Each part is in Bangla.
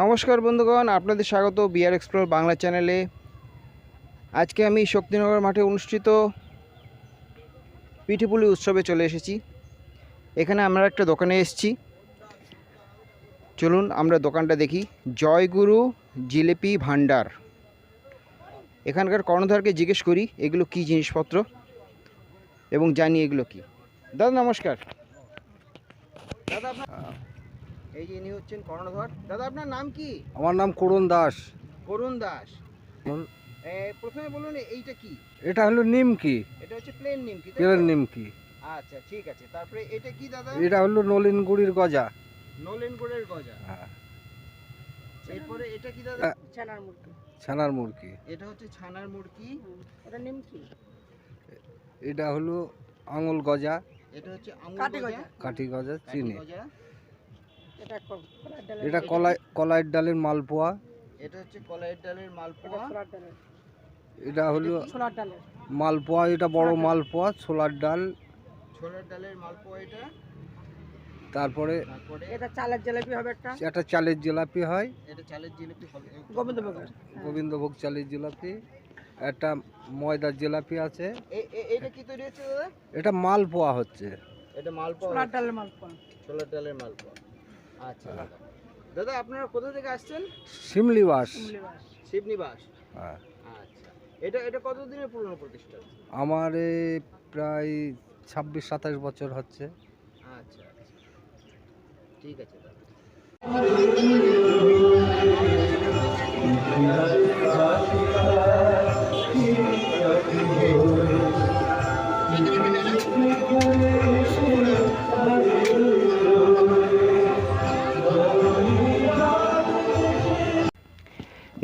নমস্কার বন্ধুগণ, আপনাদের স্বাগত বিআর এক্সপ্লোর বাংলা চ্যানেলে আজকে আমি শক্তিনগর মাঠে অনুষ্ঠিত পিঠিপুলি উৎসবে চলে এসেছি। এখানে আমরা একটা দোকানে এসেছি। চলুন আমরা দোকানটা দেখি। জয়গুরু জিলেপি ভান্ডার এখানকার কর্ণধারকে জিজ্ঞেস করি, এগুলো কি জিনিসপত্র? এবং জানি এগুলো কি। দাদা, নমস্কার। দাদা এই যে ইনি হচ্ছেন কর্ণধর। দাদা আপনার নাম কি? আমার নাম করুণ দাস। করুণ দাস। প্রথমে বলুন এইটা কি? এটা হলো নিমকি। এটা হচ্ছে প্লেন নিমকি? তেলের নিমকি। আচ্ছা ঠিক আছে। তারপরে এটা কি দাদা? এটা হলো নলিন গুড়ির গজা। নলেন গজা। হ্যাঁ, এরপরে এটা কি দাদা? হ্যাঁ। ছানার মুরগি। ছানার মুরগি। এটা হচ্ছে ছানার মুরগি। ওটা নিমকি। এটা হলো আঙুল গজা। এটা হচ্ছে গজা। গজা। কাঠি গজা চিনি। গজা। এটা কলাই কলাইয়ের ডালের মালপোয়া। এটা হচ্ছে কলাইয়ের ডালের মালপোয়া। এটা হলো ছোলার ডালের। মালপোয়া এটা বড় মালপোয়া ছোলার ডাল। ছোলার ডালের মালপোয়া এটা? তারপরে এটা চালের জিলাপি হবে একটা। চালের জিলাপি হয়। এটা চালের জিলিপি হবে। গোবিন্দভোগ। চালের জিলাপি। একটা ময়দার জিলাপি আছে। এটা কি তৈরি হচ্ছে দাদা? এটা মালপোয়া হচ্ছে। এটা মালপোয়া ছোলার ডালের মালপোয়া। ছোলার ডালের মালপোয়া। আচ্ছা দাদা। দাদা আপনারা কোথা থেকে আসছেন? শিমলিবাস। শিমলিবাস। শিবনিবাস? হ্যাঁ। আচ্ছা। এটা এটা কতদিনের পুরনো প্রতিষ্ঠান আমার প্রায় ছাব্বিশ সাতাশ বছর হচ্ছে। আচ্ছা আচ্ছা। ঠিক আছে দাদা।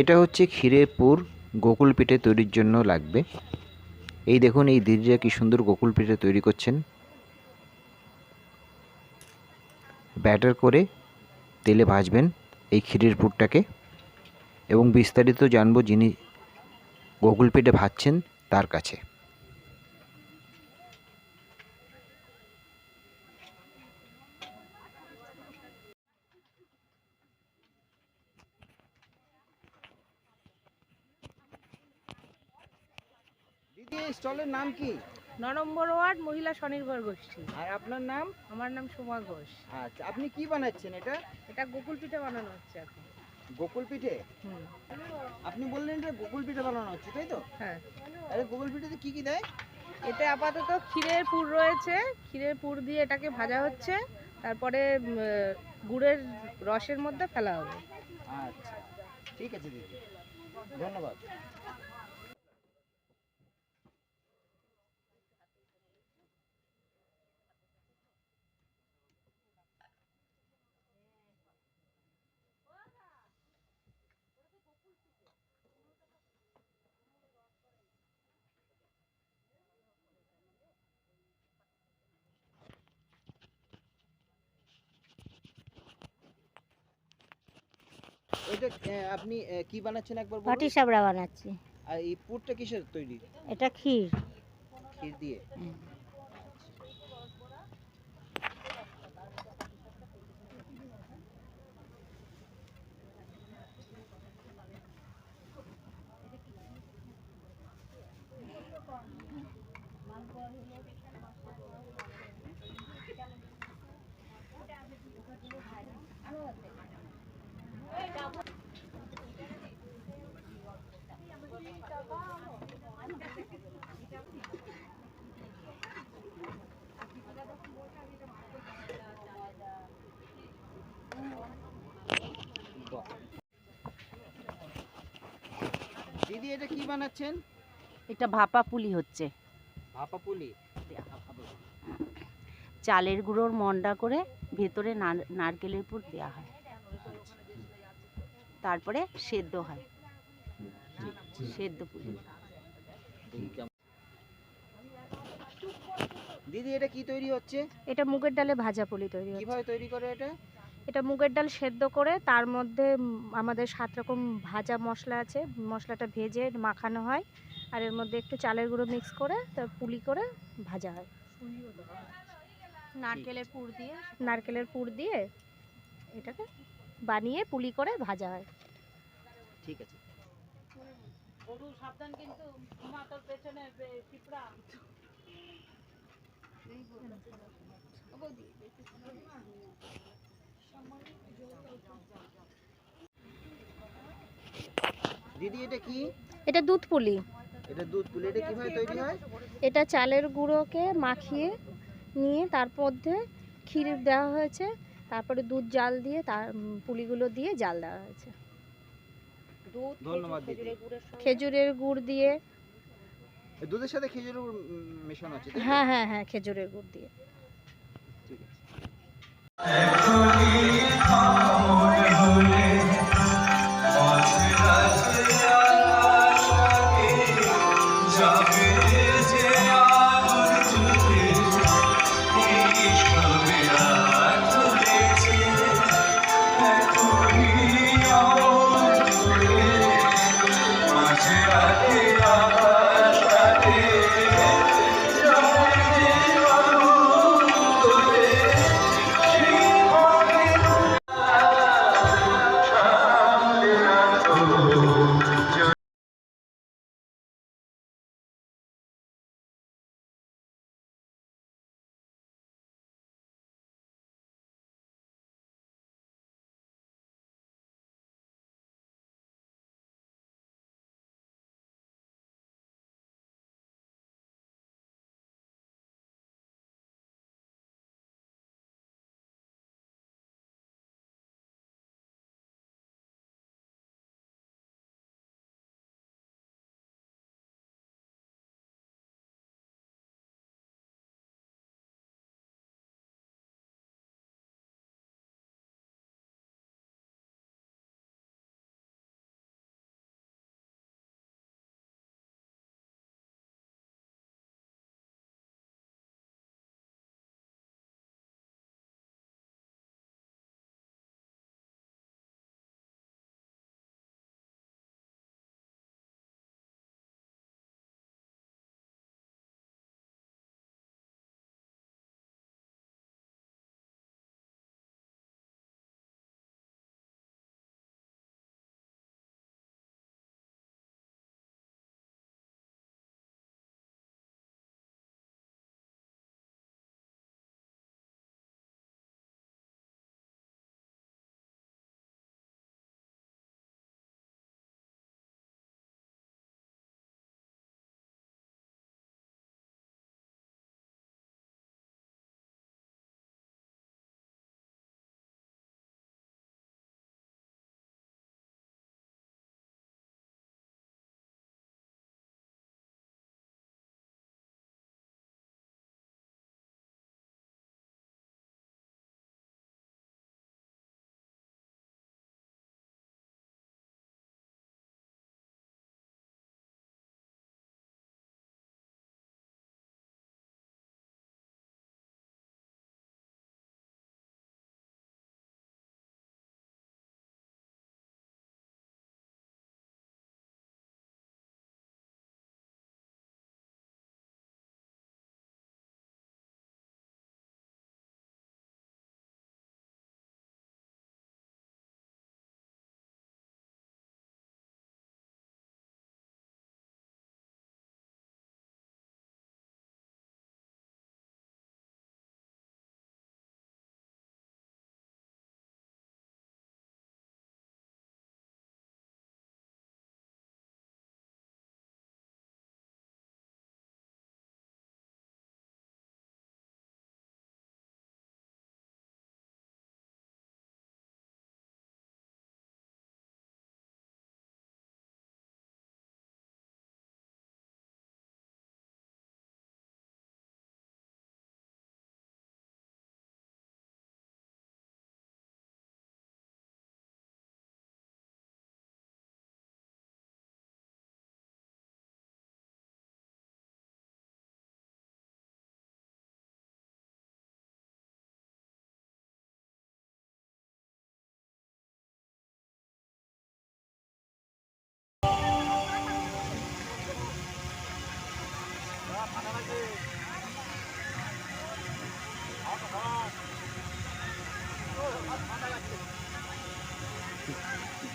এটা হচ্ছে ক্ষীরের পুর গোকুল পিঠে তৈরির জন্য লাগবে। এই দেখুন, এই দিদিরা কি সুন্দর গোকুল পিঠে তৈরি করছেন। ব্যাটার করে তেলে ভাজবেন এই ক্ষীরের পুরটাকে এবং বিস্তারিত জানব যিনি গোকুল পিঠে ভাজছেন তার কাছে। স্টলের নাম কি? ন নম্বর ওয়ার্ড মহিলা স্বনির্ভর গোষ্ঠী। আর আপনার নাম? আমার নাম সোমা ঘোষ। আচ্ছা আপনি কি বানাচ্ছেন এটা? এটা গোকুল পিঠে বানানো হচ্ছে এখন। গোকুল পিঠে? হুম। আপনি বললেন যে গোকুল পিঠে বানানো হচ্ছে তাই তো? হ্যাঁ। আরে গোকুল পিঠেতে কি কি দেয়? এতে আপাতত ক্ষীরের পুর রয়েছে। ক্ষীরের পুর দিয়ে এটাকে ভাজা হচ্ছে। তারপরে গুড়ের রসের মধ্যে ফেলা হবে। আচ্ছা ঠিক আছে দিদি। ধন্যবাদ। এটা আপনি কি বানাচ্ছেন একবার বলুন? পাটি সাবড়া বানাচ্ছি। আর এই পুরটা কিসের তৈরি? এটা ক্ষীর। ক্ষীর দিয়ে? এটা কি বানাচ্ছেন? এটা ভাপা পুলি হচ্ছে। ভাপা পুলি? চালের গুঁড়োর মন্ডা করে ভেতরে নারকেলের পুর দেওয়া হয়। তারপরে সেদ্ধ হয়। সেদ্ধ পুলি। দিদি এটা কি তৈরি হচ্ছে? এটা মুগের ডালে ভাজা পুলি তৈরি কীভাবে তৈরি করে এটা? এটা মুগের ডাল সেদ্ধ করে তার মধ্যে আমাদের সাত রকম ভাজা মশলা আছে। মশলাটা ভেজে মাখানো হয় আর এর মধ্যে একটু চালের গুঁড়ো মিক্স করে তার পুলি করে ভাজা হয়। নারকেলের পুর দিয়ে নারকেলের পুর দিয়ে এটাকে বানিয়ে পুলি করে ভাজা হয়। ঠিক আছে। দিদি এটা কি? এটা দুধ পুলি। এটা দুধ পুলি এটা কীভাবে তৈরি হয়? এটা চালের গুঁড়োকে মাখিয়ে নিয়ে তার মধ্যে ক্ষীর দেওয়া হয়েছে তারপরে দুধ জাল দিয়ে তার পুলিগুলো দিয়ে জাল দেওয়া হয়েছে। দুধ ধন্যবাদ খেজুরের গুড় দিয়ে। দুধের সাথে খেজুরের গুড়, মেশানো আছে হ্যাঁ হ্যাঁ হ্যাঁ খেজুরের গুড় দিয়ে। ঠিক আছে।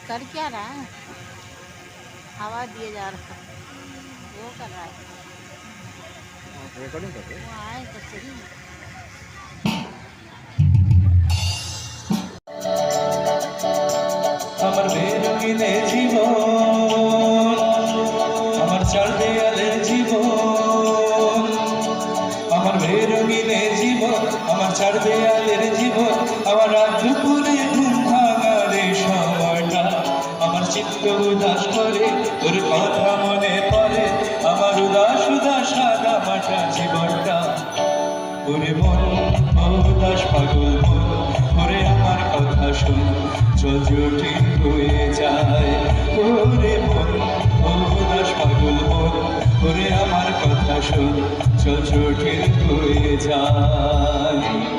कर क्या रहा है हवा दिए जा रहा है वो कर रहा है রেকর্ডিং করবে वो आए तो सही আমার বেরঙিনে জীবন আমার চার দেয়ালের জীবন আমার বেরঙিনে জীবন আমার চার দেয়ালের চিত্ত উদাস করে তোর কথা মনে পড়ে। আমার উদাস উদাস, সাদা মাটা জীবনটা। ওরে মন উদাস পাগল মন ওরে আমার কথা শুন, চল হয়ে যায়। ওরে মন উদাস পাগল মন ওরে আমার কথা শুন, চল হয়ে যায়।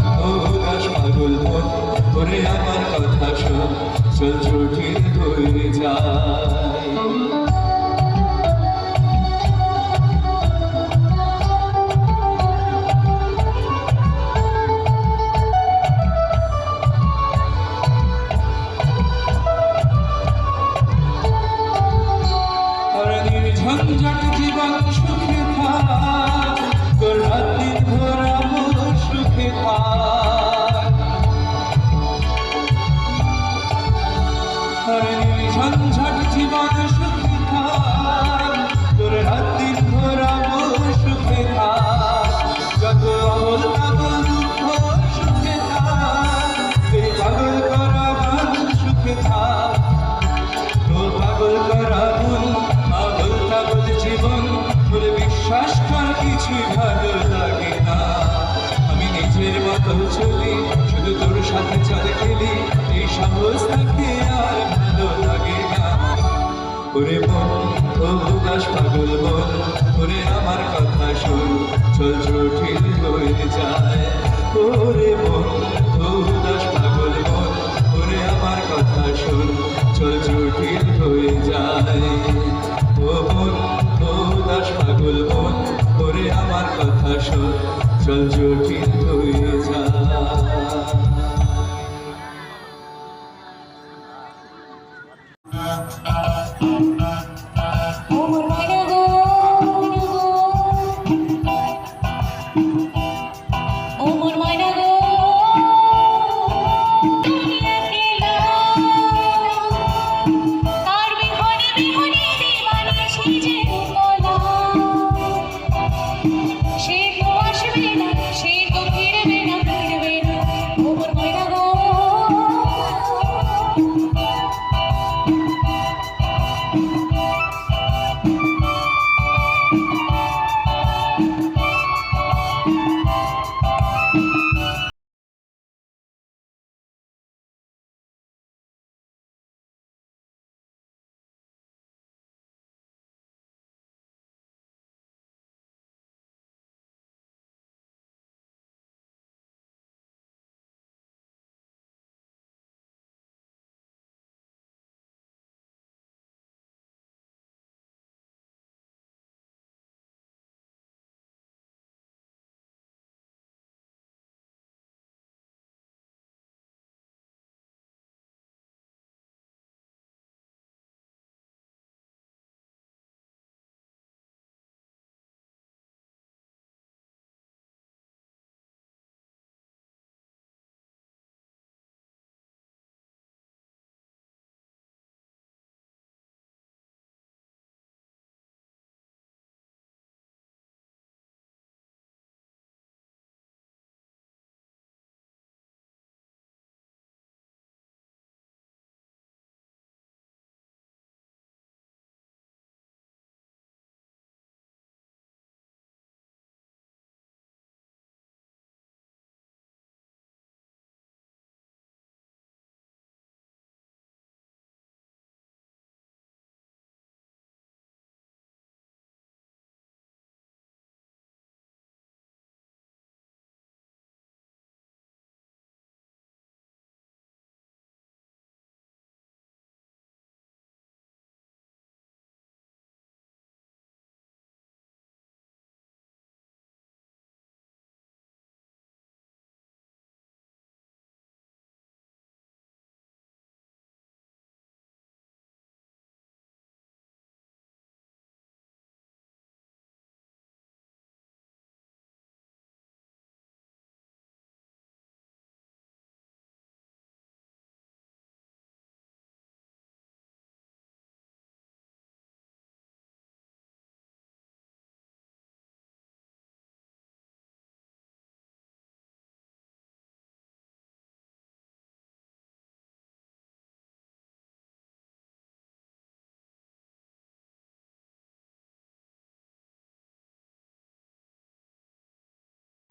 দাস পাগল মন ওরে আমার কথা শোন চল ছুটি ধরে যায় সাথে এই সাহস থাকে আর ভালো লাগে ওরে মন ও দাস পাগল মন ওরে আমার কথা শোন, চল জটিল হয়ে যায় ওরে মন ও দাস পাগল মন ওরে আমার কথা শোন, চল জটিল হয়ে যায় ও মন ও দাস পাগল মন ওরে আমার কথা শোন, চল জটিল হয়ে যায়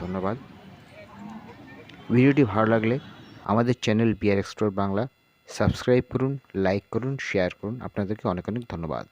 ধন্যবাদ। ভিডিওটি ভালো লাগলে আমাদের channel BR explore Bangla subscribe করুন, লাইক করুন শেয়ার করুন। আপনাদেরকে অনেক অনেক ধন্যবাদ।